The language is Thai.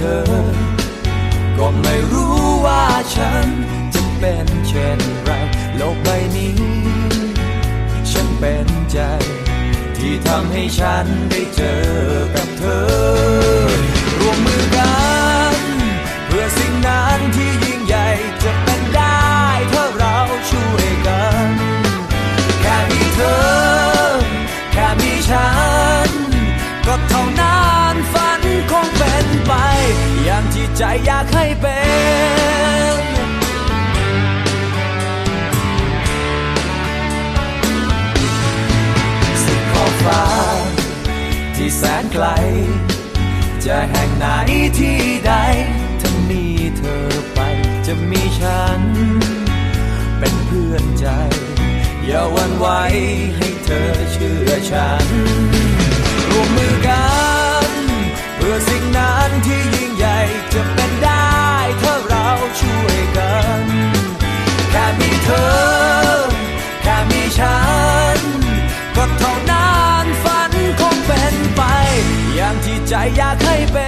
เธอ ก็ไม่รู้ว่าฉันจะเป็นเช่นไรโลกใบนี้ ฉันเป็นใจ ที่ทำให้ฉันได้เจอ ใจอยากให้เป็นสุดขอบฟ้า ที่แสนไกล จะแห่งไหนที่ใดถ้ามีเธอไปจะมีฉัน เป็นเพื่อนใจ อย่าวันไหวให้ ใจอยากให้เป็น